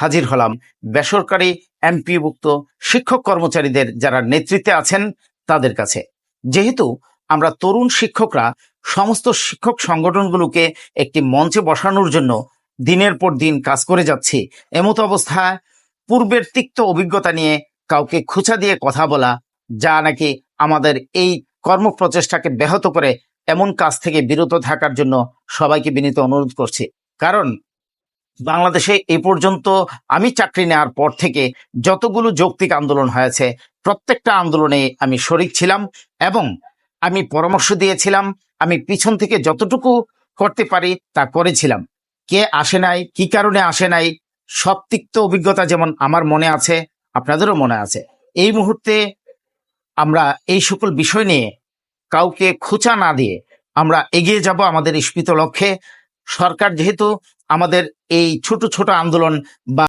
হাজির হলাম। বেসরকারি এমপিভুক্ত শিক্ষক কর্মচারীদের যারা নেতৃত্বে আছেন তাদের কাছে। যেহেতু আমরা তরুণ শিক্ষকরা সমস্ত শিক্ষক সংগঠনগুলোকে একটি মঞ্চে বসানোর জন্য দিনের পর দিন কাজ করে যাচ্ছি, এমত অবস্থায় পূর্বের তিক্ত অভিজ্ঞতা নিয়ে কাউকে খুচা দিয়ে কথা বলা, যা নাকি আমাদের এই কর্মপ্রচেষ্টাকে ব্যাহত করে, এমন কাজ থেকে বিরত থাকার জন্য সবাইকে বিনীত অনুরোধ করছি। কারণ বাংলাদেশে এ পর্যন্ত আমি চাকরি নেওয়ার পর থেকে যতগুলো যৌক্তিক আন্দোলন হয়েছে, প্রত্যেকটা আন্দোলনে আমি শরিক ছিলাম এবং আমি পরামর্শ দিয়েছিলাম, আমি পিছন থেকে যতটুকু করতে পারি তা করেছিলাম। কে আসে নাই, কি কারণে আসে নাই, সব তিক্ত অভিজ্ঞতা যেমন আমার মনে আছে, আপনাদেরও মনে আছে। এই মুহূর্তে আমরা এই সকল বিষয় নিয়ে কাউকে খুচা না দিয়ে আমরা এগিয়ে যাব আমাদের ইস্পিত লক্ষ্যে। সরকার যেহেতু আমাদের এই ছোট ছোট আন্দোলন বা